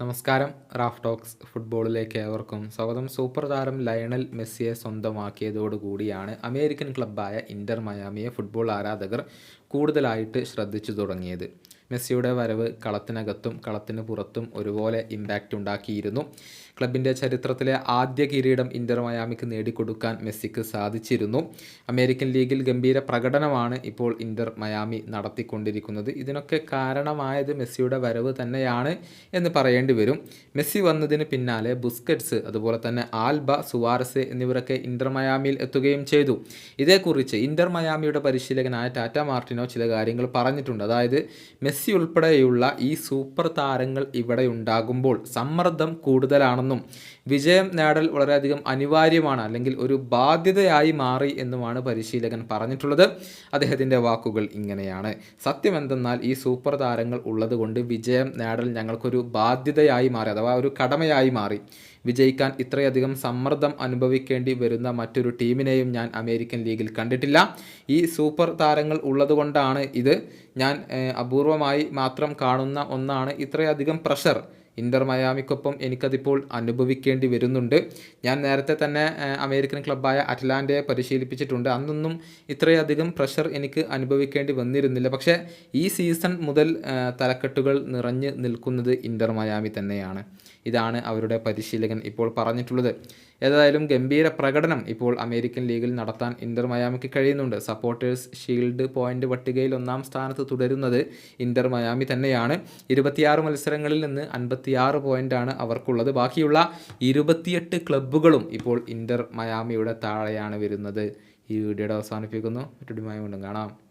നമസ്കാരം. Raf talks ഫുട്ബോളിലേക്ക് ഏവർക്കും സ്വാഗതം. സൂപ്പർ താരം ലയണൽ മെസ്സിയെ സ്വന്തമാക്കിയതോടുകൂടിയാണ് അമേരിക്കൻ ക്ലബ്ബായ ഇന്റർ മയാമിയെ ഫുട്ബോൾ ആരാധകർ കൂടുതലായിട്ട് ശ്രദ്ധിച്ചു തുടങ്ങിയത്. മെസ്സിയുടെ വരവ് കളത്തിനകത്തും കളത്തിന് പുറത്തും ഒരുപോലെ ഇമ്പാക്റ്റ് ഉണ്ടാക്കിയിരുന്നു. ക്ലബിന്റെ ചരിത്രത്തിലെ ആദ്യ കിരീടം ഇന്റർ മയാമിക്ക് നേടിക്കൊടുക്കാൻ മെസ്സിക്ക് സാധിച്ചിരുന്നു. അമേരിക്കൻ ലീഗിൽ ഗംഭീര പ്രകടനമാണ് ഇപ്പോൾ ഇന്റർ മയാമി നടത്തിക്കൊണ്ടിരിക്കുന്നത്. ഇതിനൊക്കെ കാരണമായത് മെസ്സിയുടെ വരവ് തന്നെയാണ് എന്ന് പറയേണ്ടി വരും. മെസ്സി വന്നതിന് പിന്നാലെ ബുസ്കറ്റ്സ് അതുപോലെ തന്നെ ആൽബ സുവാർസ് എന്നിവരൊക്കെ ഇന്റർ മയാമിയിൽ എത്തുകയും ചെയ്തു. ഇതേക്കുറിച്ച് ഇന്റർ മയാമിയുടെ പരിശീലകനായ ടാറ്റ മാർട്ടിനോ ചില കാര്യങ്ങൾ പറഞ്ഞിട്ടുണ്ട്. അതായത് മെസ്സി ഉൾപ്പെടെയുള്ള ഈ സൂപ്പർ താരങ്ങൾ ഇവിടെ ഉണ്ടാകുമ്പോൾ സമ്മർദ്ദം കൂടുതലാണെന്നും വിജയം നേടൽ വളരെയധികം അനിവാര്യമാണ് അല്ലെങ്കിൽ ഒരു ബാധ്യതയായി മാറി എന്നുമാണ് പരിശീലകൻ പറഞ്ഞിട്ടുള്ളത്. അദ്ദേഹത്തിന്റെ വാക്കുകൾ ഇങ്ങനെയാണ്. സത്യം എന്തെന്നാൽ ഈ സൂപ്പർ താരങ്ങൾ ഉള്ളതുകൊണ്ട് വിജയം നേടൽ ഞങ്ങൾക്കൊരു ബാധ്യതയായി മാറി അഥവാ ഒരു കടമയായി മാറി. വിജയിക്കാൻ ഇത്രയധികം സമ്മർദ്ദം അനുഭവിക്കേണ്ടി വരുന്ന മറ്റൊരു ടീമിനെയും ഞാൻ അമേരിക്കൻ ലീഗിൽ കണ്ടിട്ടില്ല. ഈ സൂപ്പർ താരങ്ങൾ ഉള്ളതുകൊണ്ടാണ് ഇത്. ഞാൻ അപൂർവമായി മാത്രം കാണുന്ന ഒന്നാണ്. ഇത്രയധികം പ്രഷർ ഇന്റർ മയാമിക്കൊപ്പം എനിക്കതിപ്പോൾ അനുഭവിക്കേണ്ടി വരുന്നുണ്ട്. ഞാൻ നേരത്തെ തന്നെ അമേരിക്കൻ ക്ലബ്ബായ അറ്റ്ലാന്റയെ പരിശീലിപ്പിച്ചിട്ടുണ്ട്. അന്നൊന്നും ഇത്രയധികം പ്രഷർ എനിക്ക് അനുഭവിക്കേണ്ടി വന്നിരുന്നില്ല. പക്ഷേ ഈ സീസൺ മുതൽ തലക്കെട്ടുകൾ നിറഞ്ഞ് നിൽക്കുന്നത് ഇന്റർ മയാമി തന്നെയാണ്. ഇതാണ് അവരുടെ പരിശീലകൻ ഇപ്പോൾ പറഞ്ഞിട്ടുള്ളത്. ഏതായാലും ഗംഭീര പ്രകടനം ഇപ്പോൾ അമേരിക്കൻ ലീഗിൽ നടത്താൻ ഇന്റർ മയാമിക്ക് കഴിയുന്നുണ്ട്. സപ്പോർട്ടേഴ്സ് ഷീൽഡ് പോയിന്റ് പട്ടികയിൽ ഒന്നാം സ്ഥാനത്ത് തുടരുന്നത് ഇന്റർ മയാമി തന്നെയാണ്. ഇരുപത്തിയാറ് മത്സരങ്ങളിൽ നിന്ന് അൻപത്തിയാറ് പോയിന്റാണ് അവർക്കുള്ളത്. ബാക്കിയുള്ള ഇരുപത്തിയെട്ട് ക്ലബ്ബുകളും ഇപ്പോൾ ഇന്റർ മയാമിയുടെ താഴെയാണ് വരുന്നത്. ഈ വീഡിയോയുടെ അവസാനിപ്പിക്കുന്നു. മറ്റൊരു വീണ്ടും കാണാം.